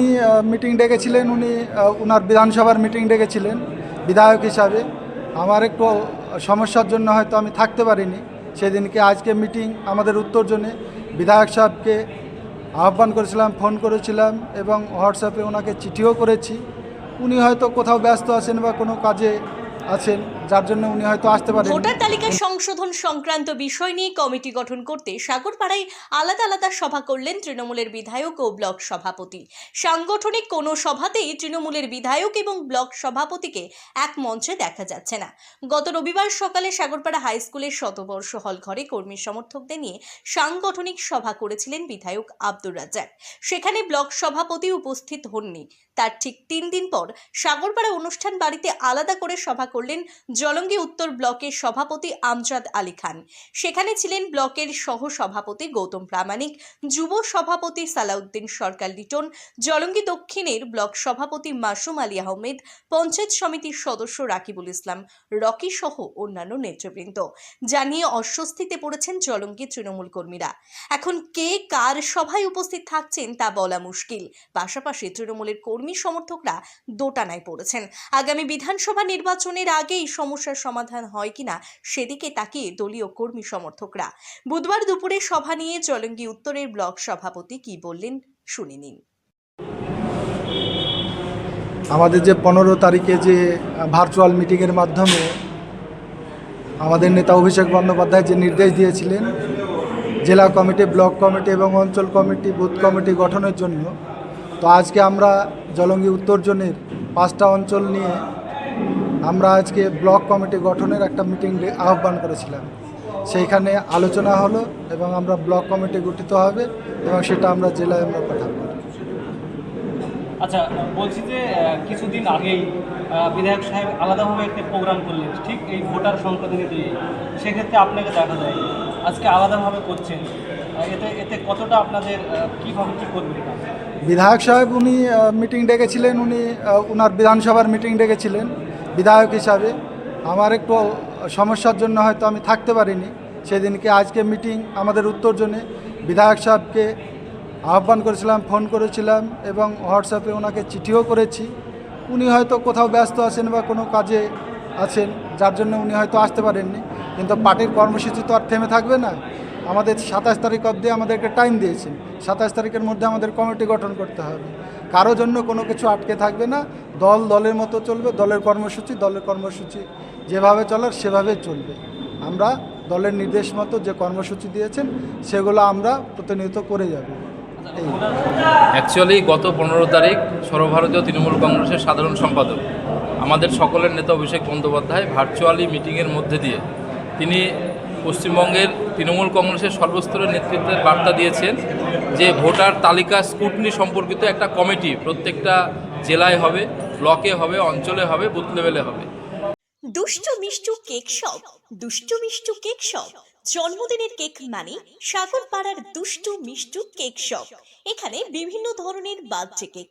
উনি মিটিং ডেকেছিলেন, উনি ওনার বিধানসভার মিটিং ডেকেছিলেন, বিধায়ক হিসাবে। আমার একটু সমস্যার জন্য হয়তো আমি থাকতে পারিনি। সেদিনকে আজকে মিটিং আমাদের উত্তর জোনে বিধায়ক সাহেবকে আহ্বান করেছিলাম ফোন করেছিলাম এবং হোয়াটসঅ্যাপে ওনাকে চিঠিও করেছি। উনি হয়তো কোথাও ব্যস্ত আছেন বা কোনো কাজে আছেন। যার জন্য উনি হয়তো আসতে পারেন ভোটার তালিকা সংশোধন সংক্রান্ত বিষয় নিয়ে কমিটি গঠন করতে সাগরপাড়ায় আলাদা আলাদা সভা করলেন তৃণমূলের বিধায়ক ও ব্লক সভাপতি। সাংগঠনিক কোনো সভাতেই তৃণমূলের বিধায়ক এবং ব্লক সভাপতিকে এক মঞ্চে দেখা যাচ্ছে না। গত রবিবার সকালে সাগরপাড়া হাই স্কুলের শতবর্ষ হল ঘরে কর্মী সমর্থকদের নিয়ে সাংগঠনিক সভা করেছিলেন বিধায়ক আব্দুর রাজ্জাক। সেখানে ব্লক সভাপতি উপস্থিত হননি। তার ঠিক তিন দিন পর সাগরপাড়া অনুষ্ঠান বাড়িতে আলাদা করে সভা করলেন জলঙ্গি উত্তর ব্লকের সভাপতি আমজাদ আলী খান। সেখানে ছিলেন ব্লকের সহ সভাপতি গৌতম প্রামাণিক, যুব সভাপতি সালাউদ্দিন সরকার লিটন, জলঙ্গি দক্ষিণের ব্লক সভাপতি মাসুম আলী আহমেদ, পঞ্চায়েত সমিতির সদস্য রাকিবুল ইসলাম, রকি সহ অন্যান্য নেতৃবৃন্দ। জানিয়ে অস্বস্তিতে পড়েছেন জলঙ্গি তৃণমূল কর্মীরা। এখন কে কার সভায় উপস্থিত থাকছেন তা বলা মুশকিল। পাশাপাশি তৃণমূলের কর্মী সমর্থকরা দোটানায় পড়েছেন। আগামী বিধানসভা নির্বাচনের আগেই সমস্যার সমাধান হয় কিনা সেদিকে তাকিয়ে দলীয় কর্মী সমর্থকরা। বুধবার দুপুরে সভা নিয়ে জলঙ্গি উত্তরের ব্লক সভাপতি কি বললেন শুনে নিন। আমাদের যে পনেরো তারিখে যে ভার্চুয়াল মিটিংয়ের মাধ্যমে আমাদের নেতা অভিষেক বন্দ্যোপাধ্যায় যে নির্দেশ দিয়েছিলেন, জেলা কমিটি, ব্লক কমিটি এবং অঞ্চল কমিটি, বুথ কমিটি গঠনের জন্য, তো আজকে আমরা জলঙ্গি উত্তর জোনের পাঁচটা অঞ্চল নিয়ে আমরা আজকে ব্লক কমিটি গঠনের একটা মিটিং আহ্বান করেছিলাম। সেইখানে আলোচনা হলো এবং আমরা ব্লক কমিটি গঠিত হবে এবং সেটা আমরা জেলায় আমরা পাঠাবো। আচ্ছা বলছি যে কিছুদিন আগেই বিধায়ক সাহেব আলাদাভাবে একটা প্রোগ্রাম করলেন ঠিক এই ভোটার সংশোধনী দিয়ে। সেক্ষেত্রে আপনাকে দেখা যায় আজকে আলাদাভাবে করছেন। এতে এতে কতটা আপনাদের কীভাবে কী করবেন বিধায়ক সাহেব উনি মিটিং ডেকেছিলেন উনি ওনার বিধানসভার মিটিং ডেকেছিলেন। বিধায়ক হিসাবে। আমার একটু সমস্যার জন্য হয়তো আমি থাকতে পারিনি। সেদিনকে আজকে মিটিং আমাদের উত্তর জোনে বিধায়ক সাহেবকে আহ্বান করেছিলাম ফোন করেছিলাম এবং হোয়াটসঅ্যাপে ওনাকে চিঠিও করেছি। উনি হয়তো কোথাও ব্যস্ত আছেন বা কোনো কাজে আছেন, যার জন্য উনি হয়তো আসতে পারেননি। কিন্তু পার্টির কর্মসূচি তো আর থেমে থাকবে না। আমাদের সাতাশ তারিখ অবধি আমাদেরকে টাইম দিয়েছেন। সাতাশ তারিখের মধ্যে আমাদের কমিটি গঠন করতে হবে। কারও জন্য কোনো কিছু আটকে থাকবে না। দল দলের মতো চলবে, দলের কর্মসূচি দলের কর্মসূচি যেভাবে চলার সেভাবে চলবে। আমরা দলের নির্দেশ মতো যে কর্মসূচি দিয়েছেন, সেগুলো আমরা প্রতিনিয়ত করে যাব। অ্যাকচুয়ালি গত পনেরো তারিখ সর্বভারতীয় তৃণমূল কংগ্রেসের সাধারণ সম্পাদক, আমাদের সকলের নেতা অভিষেক বন্দ্যোপাধ্যায় ভার্চুয়ালি মিটিংয়ের মধ্যে দিয়ে তিনি পশ্চিমবঙ্গের তৃণমূল কংগ্রেসের সর্বস্তরের নেতৃত্বের বার্তা দিয়েছেন যে ভোটার তালিকা স্কুটনি সম্পর্কিত একটা কমিটি প্রত্যেকটা জেলায় হবে, ব্লকে হবে, অঞ্চলে হবে, বুথ লেভেলে হবে। দুষ্টু মিষ্টু কেক শপ, দুষ্টু মিষ্টু কেক শপ। জন্মদিনের কেক মানে সাগর পাড়ার দুষ্টু মিষ্টু কেক শপ। এখানে বিভিন্ন ধরনের বার্থডে কেক।